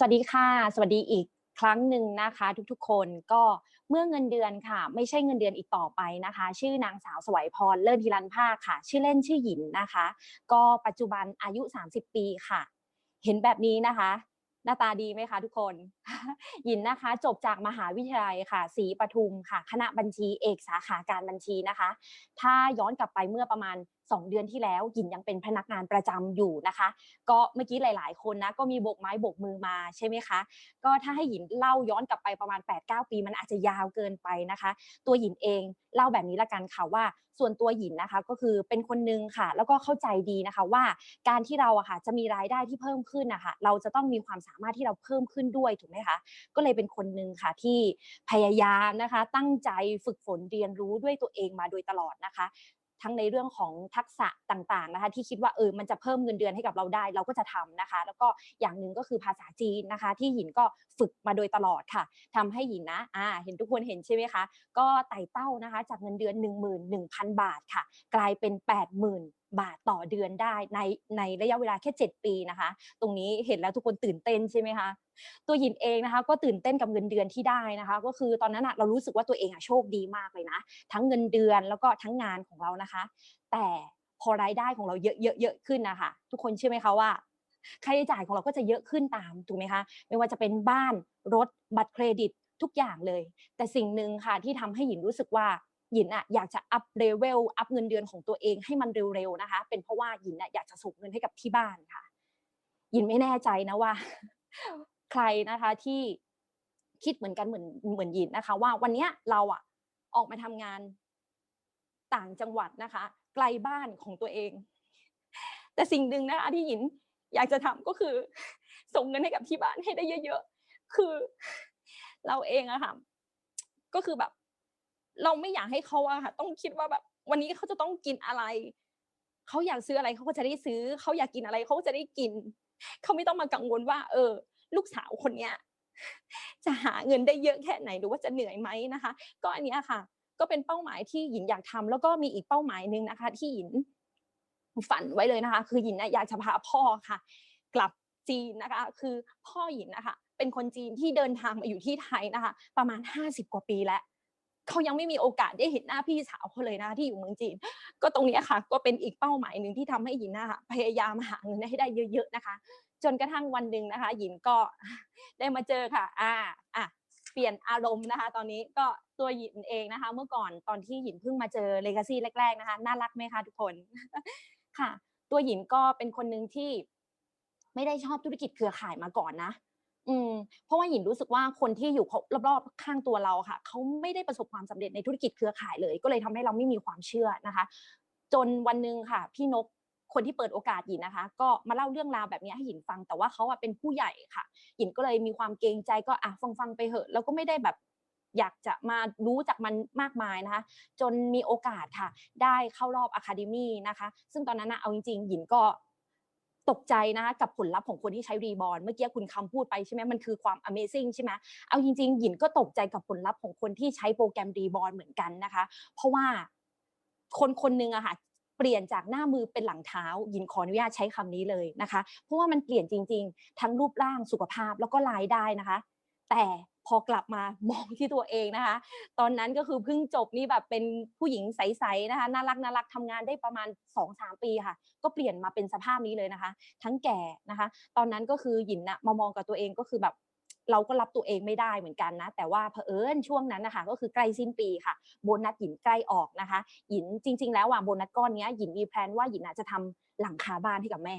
สวัสดีค่ะ สวัสดีอีกครั้งหนึ่งนะคะ ทุกๆ คนก็เมื่อเงินเดือนค่ะ ไม่ใช่เงินเดือนอีกต่อไปนะคะ ชื่อนางสาวสวัยพรเลิศฮิรันภาคค่ะ ชื่อเล่นชื่อหยินนะคะ ก็ปัจจุบันอายุ 30 ปีค่ะ เห็นแบบนี้นะคะ หน้าตาดีไหมคะทุกคนหยินนะคะ จบจากมหาวิทยาลัยค่ะศรีปทุมค่ะ คณะบัญชีเอกสาขาการบัญชีนะคะ ถ้าย้อนกลับไปเมื่อประมาณ 2 เดือนที่แล้วหยินยังเป็นพนักงานประจำอยู่นะคะ ก็เมื่อกี้หลาย ๆ คนนะก็มีโบกไม้โบกมือมาใช่ไหมคะ ก็ถ้าให้หยินเล่าย้อนกลับไปประมาณ 8-9 ปี มันอาจจะยาวเกินไปนะคะ ตัวหยินเองเล่าแบบนี้ละกันค่ะว่าส่วนตัวหยินนะคะก็คือเป็นคนนึงค่ะ แล้วก็เข้าใจดีนะคะว่าการที่เราอะค่ะจะมีรายได้ที่เพิ่มขึ้นนะคะเราจะต้องมีความสามารถที่เราเพิ่มขึ้นด้วยถูกไหมคะก็เลยเป็นคนนึงค่ะที่พยายามนะคะ ตั้งใจฝึกฝนเรียนรู้ด้วยตัวเองมาโดยตลอดนะคะ ทั้งในเรื่องของทักษะต่างๆนะคะที่คิดว่าเออมันจะเพิ่มเงินเดือนให้กับเราได้ เราก็จะทำนะคะ แล้วก็อย่างหนึ่งก็คือภาษาจีนนะคะ ที่หยินก็ฝึกมาโดยตลอดค่ะทำให้หยินนะอ่าเห็นทุกคนเห็นใช่ไหมคะ ก็ไต่เต้านะคะ จากเงินเดือน 11,000 บาทค่ะ กลายเป็น 80,000 บาทต่อเดือนได้ในในระยะเวลาแค่ 7 ปีนะคะ ตรงนี้เห็นแล้วทุกคนตื่นเต้นใช่ไหมคะตัวหยินเองนะคะก็ตื่นเต้นกับเงินเดือนที่ได้นะคะ ก็คือตอนนั้นอะเรารู้สึกว่าตัวเองอะโชคดีมากเลยนะ ทั้งเงินเดือนแล้วก็ทั้งงานของเรานะคะ แต่พอรายได้ของเราเยอะเยอะเยอะขึ้นนะคะทุกคนเชื่อไหมคะว่าค่าใช้จ่ายของเราก็จะเยอะขึ้นตามถูกไหมคะไม่ว่าจะเป็นบ้านรถบัตรเครดิตทุกอย่างเลย แต่สิ่งหนึ่งค่ะที่ทำให้หยินรู้สึกว่า หยินอะอยากจะอัพเลเวลอัพเงินเดือนของตัวเองให้มันเร็วๆนะคะ เป็นเพราะว่าหยินอะอยากจะส่งเงินให้กับที่บ้านค่ะหยินไม่แน่ใจนะว่า ใครนะคะที่คิดเหมือนกันเหมือนเหมือนหยินนะคะ ว่าวันเนี้ยเราอะออกมาทำงานต่างจังหวัดนะคะ ไกลบ้านของตัวเอง แต่สิ่งหนึ่งนะคะที่หยินอยากจะทำก็คือ ส่งเงินให้กับที่บ้านให้ได้เยอะ ๆ คือเราเองอะค่ะก็คือแบบ เราไม่อยากให้เขาอะค่ะ ต้องคิดว่าแบบวันนี้เขาจะต้องกินอะไร เขาอยากซื้ออะไรเขาก็จะได้ซื้อ เขาอยากกินอะไรเขาก็จะได้กิน เขาไม่ต้องมากังวลว่า เออ ลูกสาวคนเนี้ยจะหาเงินได้เยอะแค่ไหนหรือว่าจะเหนื่อยไหมนะคะ ก็อันนี้ค่ะ ก็เป็นเป้าหมายที่หยินอยากทำแล้วก็มีอีกเป้าหมายหนึ่งนะคะ ที่หยินฝันไว้เลยนะคะ คือหยินอยากจะพาพ่อค่ะ กลับจีนนะคะ คือพ่อหยินนะคะ เป็นคนจีนที่เดินทางมาอยู่ที่ไทยนะคะ ประมาณห้าสิบกว่าปีแล้ว เขายังไม่มีโอกาสได้เห็นหน้าพี่สาวเขาเลยนะที่อยู่เมืองจีน ก็ตรงนี้ค่ะ ก็เป็นอีกเป้าหมายหนึ่งที่ทำให้หยินนะคะพยายามหาเงินให้ได้เยอะ ๆนะคะ จนกระทั่งวันหนึ่งนะคะ หยินก็ได้มาเจอค่ะ อ่าอะเปลี่ยนอารมณ์นะคะ ตอนนี้ก็ตัวหยินเองนะคะ เมื่อก่อนตอนที่หยินเพิ่งมาเจอเลกาซี่แรก ๆนะคะ น่ารักไหมคะทุกคนค่ะ ตัวหยินก็เป็นคนหนึ่งที่ไม่ได้ชอบธุรกิจเครือข่ายมาก่อนนะ อืมเพราะว่าหินรู้สึกว่าคนที่อยู่รอบๆข้างตัวเราค่ะเขาไม่ได้ประสบความสำเร็จในธุรกิจเครือข่ายเลย ก็เลยทำให้เราไม่มีความเชื่อนะคะ จนวันหนึ่งค่ะ พี่นกคนที่เปิดโอกาสหยินนะคะ ก็มาเล่าเรื่องราวแบบนี้ให้หยินฟัง แต่ว่าเขาอะเป็นผู้ใหญ่ค่ะหยินก็เลยมีความเกรงใจก็อะฟังฟังไปเหอะแล้วก็ไม่ได้แบบอยากจะมารู้จักมันมากมายนะคะ จนมีโอกาสค่ะ ได้เข้ารอบอะคาเดมี่นะคะ ซึ่งตอนนั้นนะเอาจริงๆหยินก็ ตกใจนะคะกับผลลัพธ์ของคนที่ใช้รีบอลเมื่อกี้คุณคำพูดไปใช่ไหมมันคือความ Amazing ใช่ไหมเอาจริงๆ หยินก็ตกใจกับผลลัพธ์ของคนที่ใช้โปรแกรมรีบอลเหมือนกันนะคะ เพราะว่าคนคนหนึ่งอะค่ะเปลี่ยนจากหน้ามือเป็นหลังเท้า ยินขออนุญาตใช้คำนี้เลยนะคะ เพราะว่ามันเปลี่ยนจริง ๆ ทั้งรูปร่างสุขภาพแล้วก็รายได้นะคะ แต่ พอกลับมามองที่ตัวเองนะคะ ตอนนั้นก็คือเพิ่งจบนี่แบบเป็นผู้หญิงใสๆนะคะน่ารักน่ารักทำงานได้ประมาณ 2-3 ปีค่ะ ก็เปลี่ยนมาเป็นสภาพนี้เลยนะคะ ทั้งแก่นะคะ ตอนนั้นก็คือหยินนะมามองกับตัวเองก็คือแบบเราก็รับตัวเองไม่ได้เหมือนกันนะ แต่ว่าเผอิญช่วงนั้นนะคะก็คือใกล้สิ้นปีค่ะ โบนัสหยินใกล้ออกนะคะ หยินจริง ๆ แล้วอะโบนัสก้อนนี้หยินมีแพลนว่าหยินอาจจะทำหลังคาบ้านให้กับแม่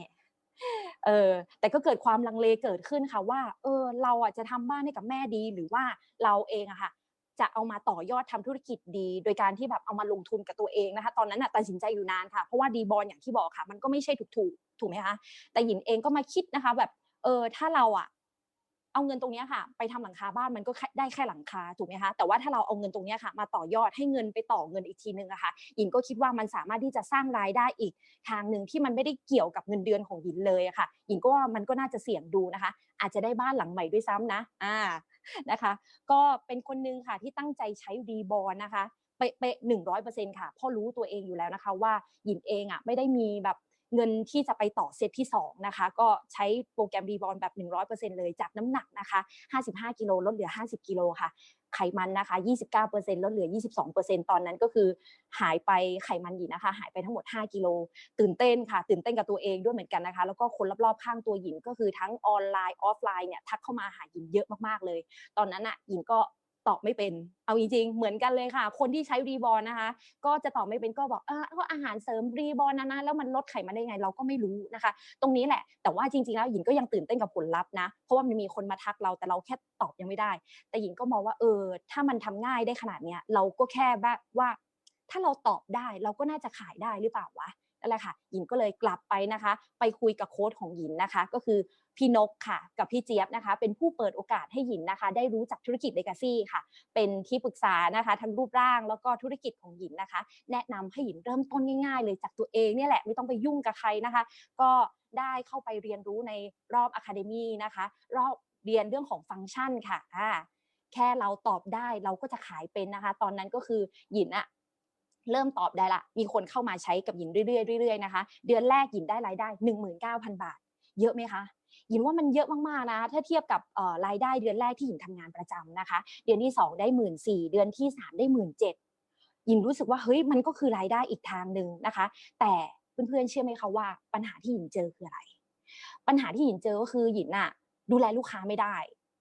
เออแต่ก็เกิดความลังเลเกิดขึ้นค่ะว่า เออ เราอะจะทำบ้านให้กับแม่ดีหรือว่าเราเองอะค่ะ จะเอามาต่อยอดทำธุรกิจดี โดยการที่แบบเอามาลงทุนกับตัวเองนะคะ ตอนนั้นอะตัดสินใจอยู่นานค่ะ เพราะว่าดีบอลอย่างที่บอกค่ะ มันก็ไม่ใช่ถูกๆถูกไหมคะแต่หยินเองก็มาคิดนะคะ แบบเออถ้าเราอะ เอาเงินตรงนี้ค่ะ ไปทำหลังคาบ้านมันก็ได้แค่หลังคาถูกไหมคะแต่ว่าถ้าเราเอาเงินตรงนี้ค่ะ มาต่อยอดให้เงินไปต่อเงินอีกทีนึงอะค่ะหยินก็คิดว่ามันสามารถที่จะสร้างรายได้อีกทางหนึ่งที่มันไม่ได้เกี่ยวกับเงินเดือนของหยินเลยอะค่ะหยินก็ว่ามันก็น่าจะเสี่ยงดูนะคะ อาจจะได้บ้านหลังใหม่ด้วยซ้ำนะอ่านะคะ ก็เป็นคนนึงค่ะที่ตั้งใจใช้รีบอลนะคะเป๊ะหนึ่งร้อยเปอร์เซ็นต์ค่ะพ่อรู้ตัวเองอยู่แล้วนะคะว่าหยินเองอะไม่ได้มีแบบ เงินที่จะไปต่อเซตที่2นะคะก็ใช้โปรแกรมรีบอลแบบ 100%เลยจากน้ำหนักนะคะ55กิโลลดเหลือ 50กิโลค่ะไขมันนะคะ 29%ลดเหลือ 22%ตอนนั้นก็คือหายไปไขมันหยินนะคะ หายไปทั้งหมด 5 กิโล ตื่นเต้นค่ะ ตื่นเต้นกับตัวเองด้วยเหมือนกันนะคะ แล้วก็คนรอบๆข้างตัวหยินก็คือทั้งออนไลน์ออฟไลน์เนี่ยทักเข้ามาหาหยินเยอะมากๆเลย ตอนนั้นอะหยินก็ ตอบไม่เป็น เอาจริงๆ เหมือนกันเลยค่ะ คนที่ใช้รีบอลนะคะ ก็จะตอบไม่เป็นก็บอกเออก็อาหารเสริมรีบอลนะนะแล้วมันลดไขมันได้ไงเราก็ไม่รู้นะคะ ตรงนี้แหละ แต่ว่าจริงๆ แล้วหญิงก็ยังตื่นเต้นกับผลลัพธ์นะ เพราะว่ามันมีคนมาทักเราแต่เราแค่ตอบยังไม่ได้ แต่หญิงก็มองว่าเออ ถ้ามันทำง่ายได้ขนาดเนี้ยเราก็แค่แบบว่า ถ้าเราตอบได้เราก็น่าจะขายได้หรือเปล่าวะนั่นแหละค่ะหญิงก็เลยกลับไปนะคะ ไปคุยกับโค้ชของหญิงนะคะ ก็คือ พี่นกค่ะกับพี่เจี๊ยบนะคะเป็นผู้เปิดโอกาสให้หญิงนะคะ ได้รู้จักธุรกิจเลกาซี่ค่ะ เป็นที่ปรึกษานะคะทั้งรูปร่างแล้วก็ธุรกิจของหญิงนะคะ แนะนำให้หญิงเริ่มต้นง่ายๆ เลยจากตัวเองเนี่ยแหละไม่ต้องไปยุ่งกับใครนะคะ ก็ได้เข้าไปเรียนรู้ในรอบอะคาเดมีนะคะ รอบเรียนเรื่องของฟังก์ชันค่ะอ่าแค่เราตอบได้เราก็จะขายเป็นนะคะ ตอนนั้นก็คือหยินอะเริ่มตอบได้ละ มีคนเข้ามาใช้กับหยินเรื่อยๆเรื่อยๆนะคะ เดือนแรกหยินได้รายได้ 19,000 บาท เยอะไหมคะ ยินว่ามันเยอะมากๆนะถ้าเทียบกับรายได้เดือนแรกที่หยินทำงานประจำนะคะ เดือนที่ 2 ได้หมื่นสี่เดือนที่ 3 ได้หมื่นเจ็ดหยินรู้สึกว่าเฮ้ยมันก็คือรายได้อีกทางหนึ่งนะคะ แต่เพื่อนๆเชื่อไหมคะว่าปัญหาที่หยินเจอคืออะไร ปัญหาที่หยินเจอก็คือหยินอะดูแลลูกค้าไม่ได้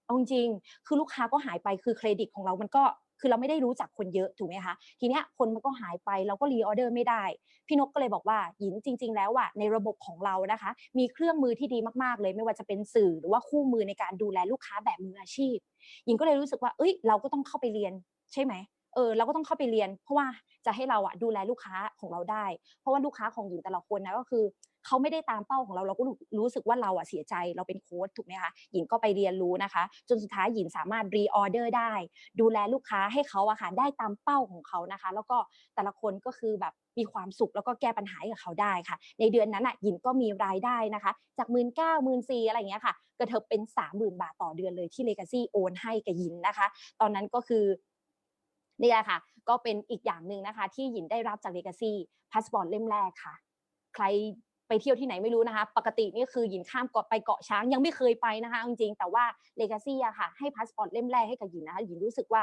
เอาจริงคือลูกค้าก็หายไปคือเครดิตของเรามันก็ คือเราไม่ได้รู้จักคนเยอะถูกไหมคะทีเนี้ยคนมันก็หายไปเราก็รีออเดอร์ไม่ได้ พี่นกก็เลยบอกว่าหยินจริง ๆ แล้วอะในระบบของเรานะคะ มีเครื่องมือที่ดีมากๆ เลย ไม่ว่าจะเป็นสื่อหรือว่าคู่มือในการดูแลลูกค้าแบบมืออาชีพหญิงก็เลยรู้สึกว่าเอ้ยเราก็ต้องเข้าไปเรียนใช่ไหมเออเราก็ต้องเข้าไปเรียน เพราะว่าจะให้เราอะดูแลลูกค้าของเราได้ เพราะว่าลูกค้าของหญิงแต่ละคนนะก็คือ เขาไม่ได้ตามเป้าของเราเราก็รู้สึกว่าเราอะเสียใจเราเป็นโค้ชถูกไหมคะหญิงก็ไปเรียนรู้นะคะ จนสุดท้ายหญิงสามารถรีออเดอร์ได้ ดูแลลูกค้าให้เขาอะค่ะได้ตามเป้าของเขานะคะ แล้วก็แต่ละคนก็คือแบบมีความสุขแล้วก็แก้ปัญหาให้กับเขาได้ค่ะ ในเดือนนั้นอะหญิงก็มีรายได้นะคะ จากหมื่นเก้าหมื่นสี่อะไรอย่างเงี้ยค่ะกระเถิบเป็นสามหมื่นบาทต่อเดือนเลยที่เลกาซี่โอนให้กับหญิงนะคะ ตอนนั้นก็คือนี่แหละค่ะ ก็เป็นอีกอย่างหนึ่งนะคะ ที่หยินได้รับจากเลกาซี่พาสปอร์ตเล่มแรกค่ะ ใคร ไปเที่ยวที่ไหนไม่รู้นะคะ ปกตินี่คือหยินข้ามเกาะไปเกาะช้างยังไม่เคยไปนะคะจริงๆแต่ว่าเลกาซี่อะค่ะให้พาสปอร์ตเล่มแรกให้กับหยินนะคะหยินรู้สึกว่า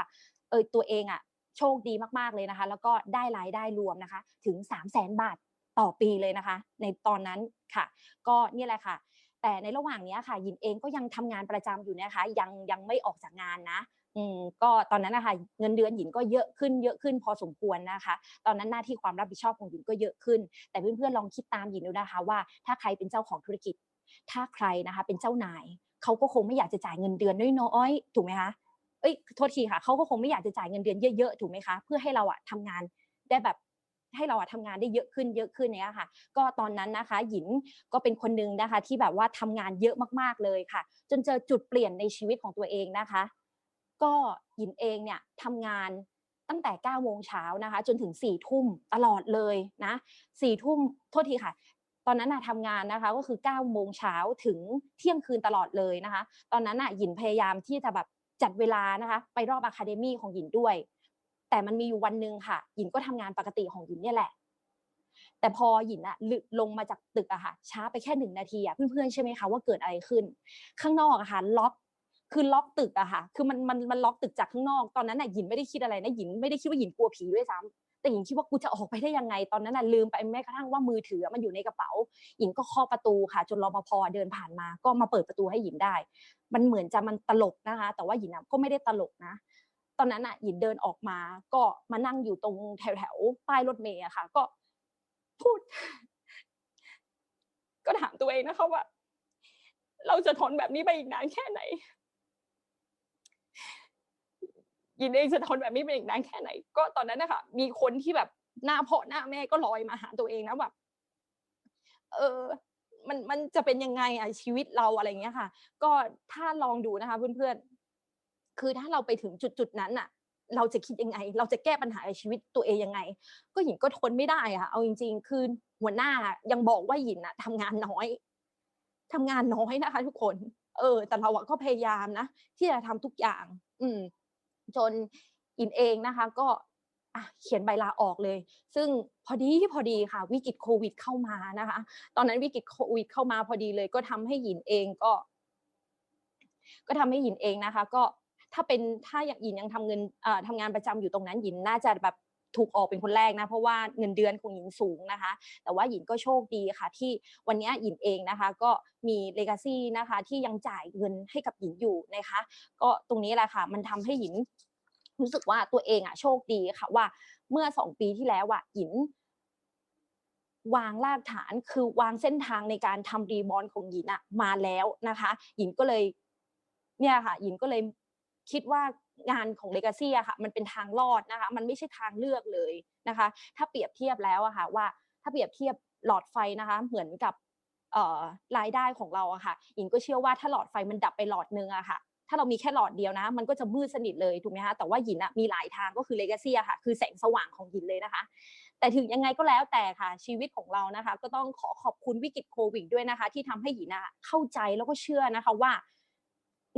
เออตัวเองอะโชคดีมากๆเลยนะคะ แล้วก็ได้รายได้รวมนะคะ ถึง 3 0 0แสนบาทต่อปีเลยนะคะ ในตอนนั้นค่ะ ก็นี่แหละค่ะ แต่ในระหว่างนี้ค่ะยินเองก็ยังทำงานประจำอยู่นะคะ ยังยังไม่ออกจากงานนะ ก็ตอนนั้นนะคะเงินเดือนหญิงก็เยอะขึ้นเยอะขึ้นพอสมควรนะคะ ตอนนั้นหน้าที่ความรับผิดชอบของหญิงก็เยอะขึ้น แต่เพื่อนๆลองคิดตามหญิงดูนะคะว่าถ้าใครเป็นเจ้าของธุรกิจ ถ้าใครนะคะเป็นเจ้านายเขาก็คงไม่อยากจะจ่ายเงินเดือนน้อยๆถูกไหมคะเอ้ยโทษทีค่ะเขาก็คงไม่อยากจะจ่ายเงินเดือนเยอะๆถูกไหมคะเพื่อให้เราอะทำงานได้แบบให้เราอะทำงานได้เยอะขึ้นเยอะขึ้นเนี้ยค่ะ ก็ตอนนั้นนะคะ หญิงก็เป็นคนนึงนะคะ ที่แบบว่าทำงานเยอะมากๆเลยค่ะ จนเจอจุดเปลี่ยนในชีวิตของตัวเองนะคะ ก็หยินเองเนี่ยทำงานตั้งแต่9โมงเช้านะคะ จนถึง4ทุ่มตลอดเลยนะ4ทุ่มโทษทีค่ะ ตอนนั้นน่ะทำงานนะคะก็คือ9โมงเช้าถึงเที่ยงคืนตลอดเลยนะคะ ตอนนั้นน่ะหยินพยายามที่จะแบบจัดเวลานะคะ ไปรอบอะคาเดมี่ของหยินด้วย แต่มันมีอยู่วันหนึ่งค่ะ หยินก็ทำงานปกติของหยินเนี่ยแหละ แต่พอหยินอะลงมาจากตึกอะค่ะ ช้าไปแค่หนึ่งนาทีอะเพื่อนๆใช่ไหมคะว่าเกิดอะไรขึ้น ข้างนอกอะค่ะล็อก คือล็อกตึกอะค่ะ คือมันมันมันล็อกตึกจากข้างนอก ตอนนั้นน่ะหยินไม่ได้คิดอะไรนะหยินไม่ได้คิดว่าหยินกลัวผีด้วยซ้ำแต่หญิงคิดว่ากูจะออกไปได้ยังไง ตอนนั้นน่ะลืมไปแม้กระทั่งว่ามือถือมันอยู่ในกระเป๋าหญิงก็เคาะประตูค่ะ จนรปภเดินผ่านมา ก็มาเปิดประตูให้หญิงได้ มันเหมือนจะมันตลกนะคะ แต่ว่าหญิงก็ไม่ได้ตลกนะ ตอนนั้นอะหญิงเดินออกมา ก็มานั่งอยู่ตรงแถวแถวป้ายรถเมย์อะค่ะ ก็พูด ก็ถามตัวเองนะคะว่าเราจะทนแบบนี้ไปอีกนานแค่ไหน ยินเองจะทนแบบนี้ไปอีกนานแค่ไหน ก็ตอนนั้นนะคะมีคนที่แบบหน้าพ่อหน้าแม่ก็ลอยมาหาตัวเองนะแบบเออมันมันจะเป็นยังไงอะชีวิตเราอะไรเงี้ยค่ะ ก็ถ้าลองดูนะคะ เพื่อนๆ คือถ้าเราไปถึงจุดจุดนั้นอะเราจะคิดยังไง เราจะแก้ปัญหาชีวิตตัวเองยังไง ก็หญิงก็ทนไม่ได้อะเอาจริง ๆ คือหัวหน้ายังบอกว่าหญิงอะทำงานน้อยทำงานน้อยนะคะ ทุกคน เออ แต่เราอะก็พยายามนะที่จะทำทุกอย่าง อืม จนอินเองนะคะก็เขียนใบลาออกเลย ซึ่งพอดีพอดีค่ะ วิกฤตโควิดเข้ามานะคะ ตอนนั้นวิกฤตโควิดเข้ามาพอดีเลย ก็ทำให้หยินเองก็ ก็ทำให้หยินเองนะคะ ก็ถ้าเป็นถ้าอย่างหยินยังทำเงินทำงานประจำอยู่ตรงนั้นหยินน่าจะแบบ ถูกออกเป็นคนแรกนะ เพราะว่าเงินเดือนของหยินสูงนะคะ แต่ว่าหยินก็โชคดีค่ะ ที่วันนี้หยินเองนะคะ ก็มีเลกาซีนะคะที่ยังจ่ายเงินให้กับหยินอยู่นะคะ ก็ตรงนี้แหละค่ะ มันทำให้หยินรู้สึกว่าตัวเองอะโชคดีค่ะว่าเมื่อสองปีที่แล้วอะหยินวางรากฐานคือวางเส้นทางในการทำรีบอลของหยินอะมาแล้วนะคะหยินก็เลยเนี่ยค่ะหยินก็เลยคิดว่า งานของ Legacy อะค่ะมันเป็นทางรอดนะคะ มันไม่ใช่ทางเลือกเลยนะคะ ถ้าเปรียบเทียบแล้วอะค่ะว่าถ้าเปรียบเทียบหลอดไฟนะคะ เหมือนกับรายได้ของเราอะค่ะหญิงก็เชื่อว่าถ้าหลอดไฟมันดับไปหลอดนึงอะค่ะ ถ้าเรามีแค่หลอดเดียวนะ มันก็จะมืดสนิทเลยถูกไหมคะแต่ว่าหินอะมีหลายทางก็คือ Legacy อะค่ะคือแสงสว่างของหินเลยนะคะ แต่ถึงยังไงก็แล้วแต่ค่ะชีวิตของเรานะคะ ก็ต้องขอขอบคุณวิกฤตโควิดด้วยนะคะ ที่ทำให้หินอะเข้าใจแล้วก็เชื่อนะคะว่า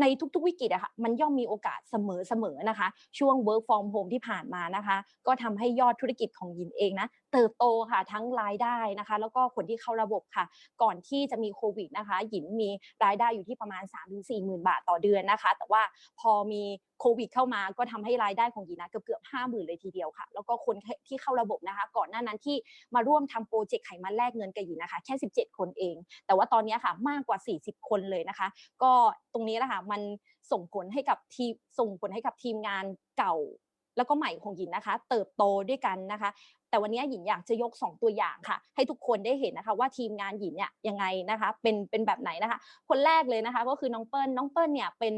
ในทุกๆวิกฤตอะค่ะมันย่อมมีโอกาสเสมอๆนะคะ ช่วง work from home ที่ผ่านมานะคะ ก็ทำให้ยอดธุรกิจของยินเองนะเติบโตค่ะทั้งรายได้นะคะ แล้วก็คนที่เข้าระบบค่ะ ก่อนที่จะมีโควิดนะคะหยินมีรายได้อยู่ที่ประมาณ 3-4หมื่นบาทต่อเดือนนะคะ แต่ว่าพอมีโควิดเข้ามาก็ทำให้รายได้ของหยินนะเกือบเกือบห้าหมื่นเลยทีเดียวค่ะ แล้วก็คนที่เข้าระบบนะคะ ก่อนหน้านั้นที่มาร่วมทำโปรเจกต์ไขมันแลกเงินกับหยินนะคะ แค่ 17 คนเอง แต่ว่าตอนนี้ค่ะมากกว่า 40 คนเลยนะคะ ก็ตรงนี้แหละค่ะมันส่งผลให้กับทีส่งผลให้กับทีมงานเก่า แล้วก็ใหม่ของหยินนะคะ เติบโตด้วยกันนะคะ แต่วันนี้หยินอยากจะยก 2 ตัวอย่างค่ะ ให้ทุกคนได้เห็นนะคะ ว่าทีมงานหยินเนี่ยยังไงนะคะเป็นเป็นแบบไหนนะคะ คนแรกเลยนะคะ ก็คือน้องเปิ้ลน้องเปิ้ลเนี่ยเป็น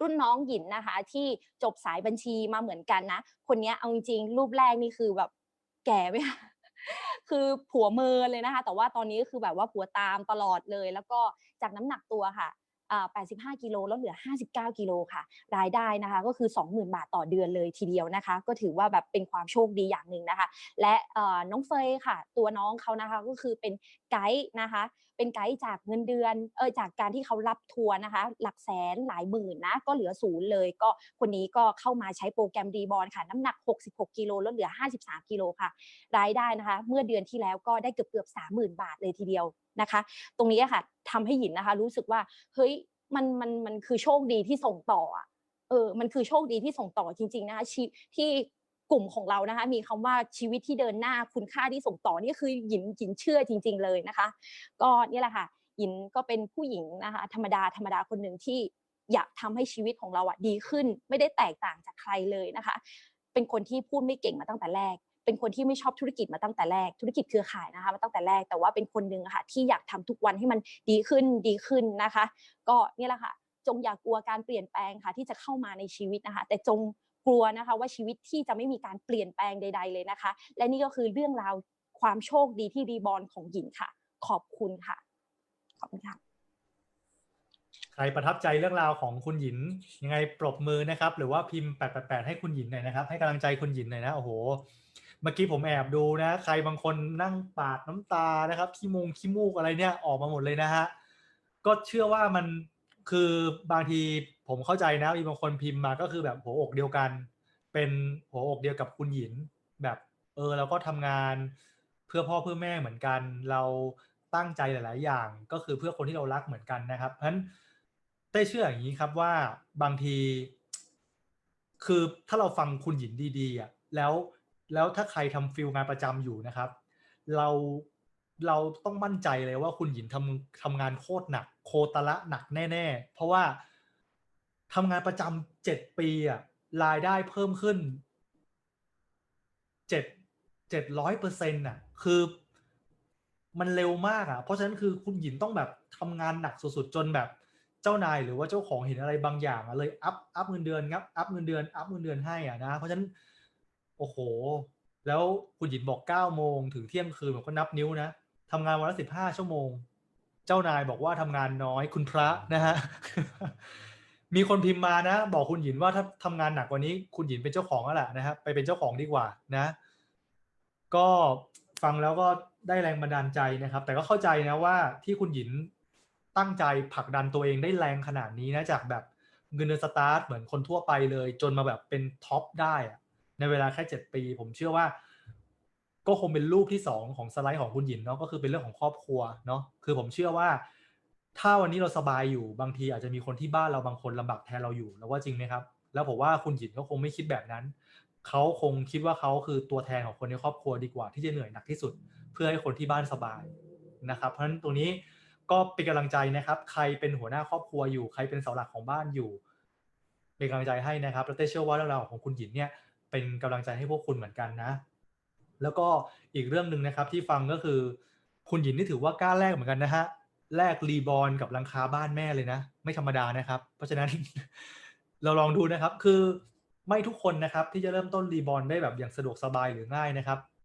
รุ่นน้องหยินนะคะ ที่จบสายบัญชีมาเหมือนกันนะ คนนี้เอาจริงๆรูปแรกนี่คือแบบแก่ไหมคือผัวเมินเลยนะคะ แต่ว่าตอนนี้คือแบบว่าผัวตามตลอดเลย แล้วก็จากน้ำหนักตัวค่ะ 85 กิโลแล้วเหลือ 59 กิโลค่ะ รายได้นะคะก็คือ 20,000 บาทต่อเดือนเลยทีเดียวนะคะ ก็ถือว่าแบบเป็นความโชคดีอย่างหนึ่งนะคะ และน้องเฟยค่ะ ตัวน้องเขานะคะก็คือเป็น ไกด์นะคะ เป็นไกด์จากเงินเดือนเออจากการที่เขารับทัวร์นะคะ หลักแสนหลายหมื่นนะ ก็เหลือศูนย์เลย ก็คนนี้ก็เข้ามาใช้โปรแกรมดีบอลค่ะ น้ำหนัก 66 กิโลลดเหลือ 53 กิโลค่ะ รายได้นะคะ เมื่อเดือนที่แล้วก็ได้เกือบเกือบ30,000บาทเลยทีเดียวนะคะ ตรงนี้ค่ะทำให้หยินนะคะ รู้สึกว่าเฮ้ยมันมันมันคือโชคดีที่ส่งต่ออะเออ มันคือโชคดีที่ส่งต่อจริง ๆ นะคะที่ กลุ่มของเรานะคะมีคำว่าชีวิตที่เดินหน้าคุณค่าที่ส่งต่อนี่คือหยินหยินเชื่อจริง ๆ เลยนะคะ ก็นี่แหละค่ะหยินก็เป็นผู้หญิงนะคะธรรมดาธรรมดาคนหนึ่งที่อยากทำให้ชีวิตของเราอะดีขึ้น ไม่ได้แตกต่างจากใครเลยนะคะ เป็นคนที่พูดไม่เก่งมาตั้งแต่แรก เป็นคนที่ไม่ชอบธุรกิจมาตั้งแต่แรก ธุรกิจเครือข่ายนะคะมาตั้งแต่แรกแต่ว่าเป็นคนหนึ่งค่ะที่อยากทำทุกวันให้มันดีขึ้นดีขึ้นนะคะ ก็นี่แหละค่ะจงอย่ากลัวการเปลี่ยนแปลงค่ะที่จะเข้ามาในชีวิตนะคะ แต่จง กลัวนะคะว่าชีวิตที่จะไม่มีการเปลี่ยนแปลงใด ๆ เลยนะคะ และนี่ก็คือเรื่องราวความโชคดีที่รีบอลของหญิงค่ะ ขอบคุณค่ะ ขอบคุณค่ะ ใครประทับใจเรื่องราวของคุณหยินยังไงปรบมือนะครับ หรือว่าพิมพ์888ให้คุณหยินหน่อยนะครับ ให้กำลังใจคุณหยินหน่อยนะโอ้โหเมื่อกี้ผมแอบดูนะ ใครบางคนนั่งปาดน้ำตานะครับขี้มงขี้มูกอะไรเนี่ยออกมาหมดเลยนะฮะก็เชื่อว่ามัน คือบางทีผมเข้าใจนะมีบางคนพิมพ์มาก็คือแบบหัวอกเดียวกัน เป็นหัวอกเดียวกับคุณหยิน แบบ เออเราก็ทำงานเพื่อพ่อเพื่อแม่เหมือนกัน เราตั้งใจหลาย ๆ อย่าง ก็คือเพื่อคนที่เรารักเหมือนกันนะครับเพราะฉะนั้นได้เชื่ออย่างนี้ครับว่าบางที คือถ้าเราฟังคุณหยินดีๆอะแล้วแล้วถ้าใครทำฟิลงานประจำอยู่นะครับ เราเราต้องมั่นใจเลยว่าคุณหยินทำทำงานโคตรหนัก โคตรละหนักแน่ ๆ เพราะว่าทำงานประจำเจ็ดปีอะรายได้เพิ่มขึ้นเจ็ดเจ็ดร้อยเปอร์เซ็นต์อะ คือมันเร็วมากอะ เพราะฉะนั้นคือคุณหยินต้องแบบทำงานหนักสุดๆจนแบบเจ้านายหรือว่าเจ้าของเห็นอะไรบางอย่างอะเลยอัพอัพเงินเดือนงับอัพเงินเดือนอัพเงินเดือนให้อะนะ เพราะฉะนั้นโอ้โห แล้วคุณหยินบอกเก้าโมงถึงเที่ยงคืนผมก็นับนิ้วนะทำงานวันละสิบห้าชั่วโมง เจ้านายบอกว่าทำงานน้อยคุณพระนะฮะมีคนพิมพ์มานะ บอกคุณหยินว่าถ้าทำงานหนักกว่านี้ คุณหยินเป็นเจ้าของแล้วแหละนะครับไปเป็นเจ้าของดีกว่านะ ก็ฟังแล้วก็ได้แรงบันดาลใจนะครับ แต่ก็เข้าใจนะว่าที่คุณหยินตั้งใจผลักดันตัวเองได้แรงขนาดนี้นะจากแบบเงินเดือนสตาร์ทเหมือนคนทั่วไปเลย จนมาแบบเป็นท็อปได้ในเวลาแค่เจ็ดปี ผมเชื่อว่า ก็คงเป็นรูปที่สองของสไลด์ของคุณหยินเนาะก็คือเป็นเรื่องของครอบครัวเนาะคือผมเชื่อว่า ถ้าวันนี้เราสบายอยู่บางทีอาจจะมีคนที่บ้านเราบางคนลำบากแทนเราอยู่แล้วว่าจริงไหมครับ แล้วผมว่าคุณหยินก็คงไม่คิดแบบนั้นเขาคงคิดว่าเขาคือตัวแทนของคนในครอบครัวดีกว่าที่จะเหนื่อยหนักที่สุด เพื่อให้คนที่บ้านสบายนะครับ เพราะฉะนั้นตรงนี้ก็เป็นกำลังใจนะครับ ใครเป็นหัวหน้าครอบครัวอยู่ ใครเป็นเสาหลักของบ้านอยู่ เป็นกำลังใจให้นะครับ แล้วเต้เชื่อว่าเรื่องราวของคุณหยินเนี่ยเป็นกำลังใจให้พวกคุณเหมือนกันนะ แล้วก็อีกเรื่องหนึ่งนะครับที่ฟังก็คือ คุณหยินนี่ถือว่ากล้าแลกเหมือนกันนะฮะแลกรีบอลกับลังคาบ้านแม่เลยนะ ไม่ธรรมดานะครับ เพราะฉะนั้น เราลองดูนะครับคือไม่ทุกคนนะครับที่จะเริ่มต้นรีบอลได้แบบอย่างสะดวกสบายหรือง่ายนะครับ